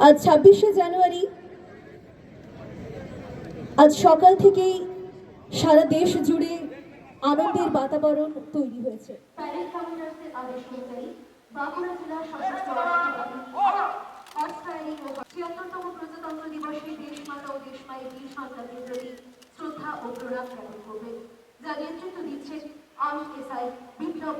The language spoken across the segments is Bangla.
আজ ছাব্বিশে জানুয়ারি। আজ সকাল থেকেই সারা দেশ জুড়ে আনন্দের বাতাবরণ তৈরি হয়েছে। আর্ম এসআই বিপ্লব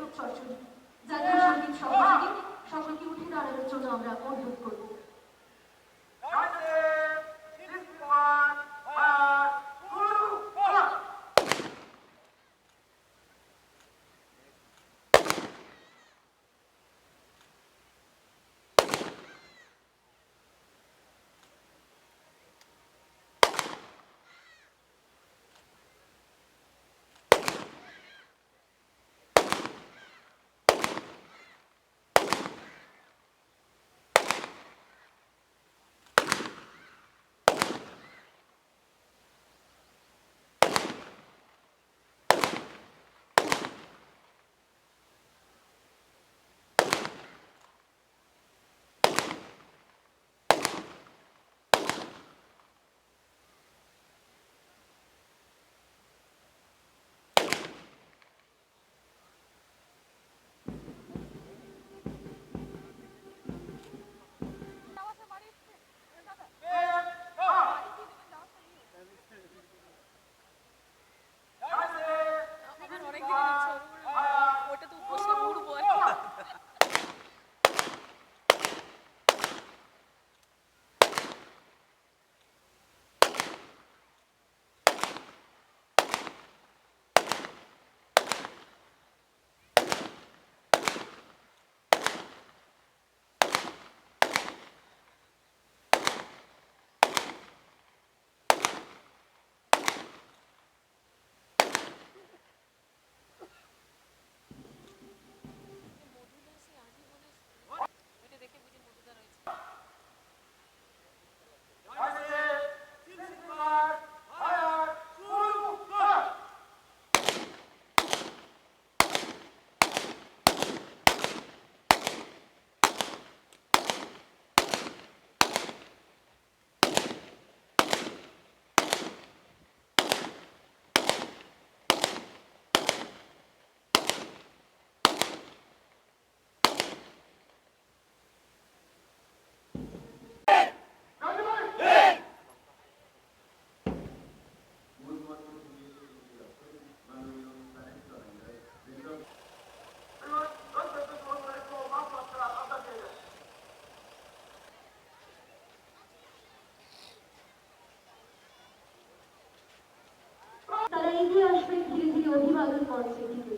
ধীরে ধীরে অভিবাদন মঞ্চের দিকে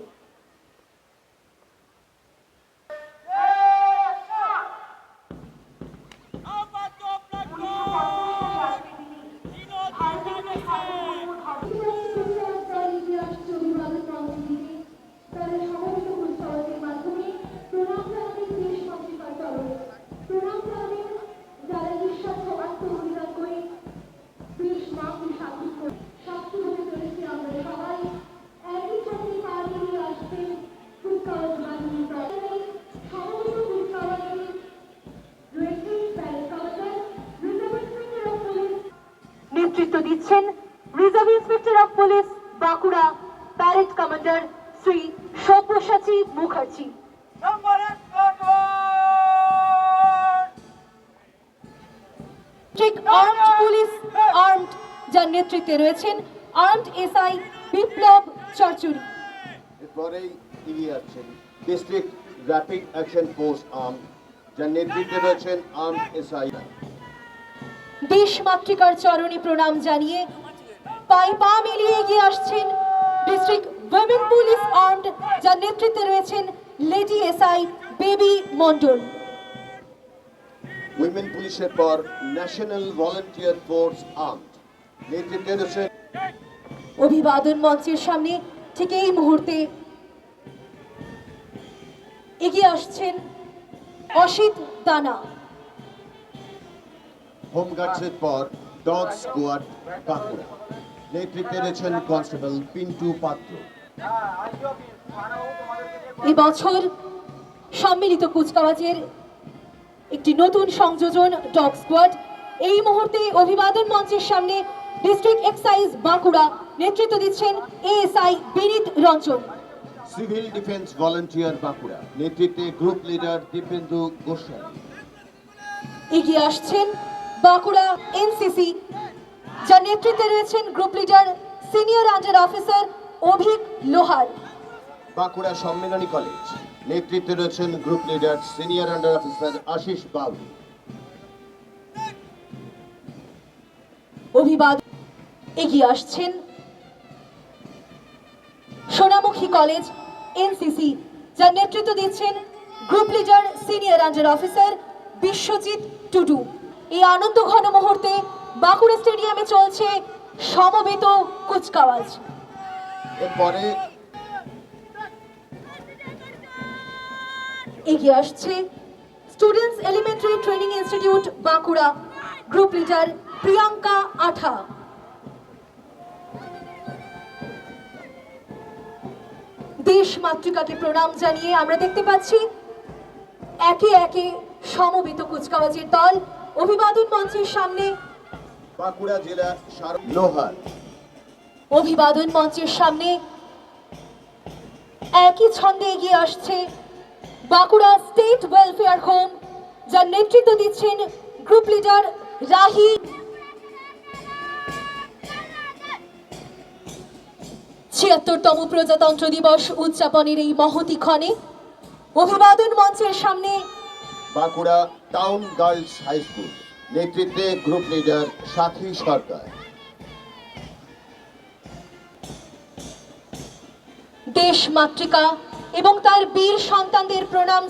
Sabyasachi Mukherjee armed police armed যার নেতৃত্বে রয়েছেন আর্মড এসআই বিপ্লব চরচুরি এরপরেই এগিয়ে যাচ্ছেন district rapid action force arm যার নেতৃত্বে রয়েছেন আর্ম এসআই দেশ মাতৃকার চরণে প্রণাম জানিয়ে পায়ে পা মিলিয়ে এগিয়ে আসছেন ডিস্ট্রিক্ট উইমেন পুলিশ আর্মড যার নেতৃত্বে রয়েছেন lady SI baby Mondal women পুলিশের পর ন্যাশনাল ভলান্টিয়ার ফোর্স আর্ম নেতৃত্বে রয়েছেন অভিবাদন মঞ্চের সামনে ঠিক এই মুহূর্তে এগিয়ে আসছেন অসিত দানা। হোমগার্ডসের পর ডগ স্কোয়াড বাঁকুড়া। নেতৃত্বে রয়েছেন কনস্টেবল পিন্টু পাত্র। এবছর সম্মিলিত কুচকাওয়াজের একটি নতুন সংযোজন ডগ স্কোয়াড। এই মুহূর্তে অভিবাদন মঞ্চের সামনে ডিস্ট্রিক্ট এক্সাইজ বাঁকুড়া নেতৃত্ব দিচ্ছেন ASI Binit Ranjan. Civil defence volunteer Bankura নেতৃত্বে গ্রুপ লিডার দীপেন্দু গোস্বামী। এগিয়ে আসছেন বাঁকুড়া এনসিসি যার নেতৃত্বে রয়েছেন group leader senior under officer Avik Lohar. Bankura Sammilani college নেতৃত্বে রয়েছেন group leader senior under officer Ashis Babu. অভিবাদ এগিয়ে আসছেন সোনামুখী কলেজ এনসিসি যার নেতৃত্ব দিচ্ছেন group leader senior under officer Biswajit Tudu. এই আনন্দ ঘন মুহূর্তে বাঁকুড়া স্টেডিয়ামে চলছে সমবেত কুচকাওয়াজ। এরপরে এগিয়ে আসছে students elementary training institute Bankura. Group leader Priyanka Atha. দেশ মাতৃকাকে প্রণাম জানিয়ে আমরা দেখতে পাচ্ছি একে একে সমবেত কুচকাওয়াজের দল। অভিবাদন মঞ্চের সামনে বাঁকুড়া জেলা লোহার। অভিবাদন মঞ্চের সামনে একই ছন্দে এগিয়ে আসছে বাঁকুড়া স্টেট ওয়েলফেয়ার হোম যার নেতৃত্ব দিচ্ছেন গ্রুপ লিডার রাহি। ছিয়াত্তরতম প্রজাতন্ত্র দিবস উদযাপনের এই মহতি ক্ষণে অভিবাদন মঞ্চের সামনে Bankura town girls high school. নেতৃত্বে গ্রুপ লিডার সাথী সরকার। দেশ মাতৃকা এবং তার বীর সন্তানদের প্রণাম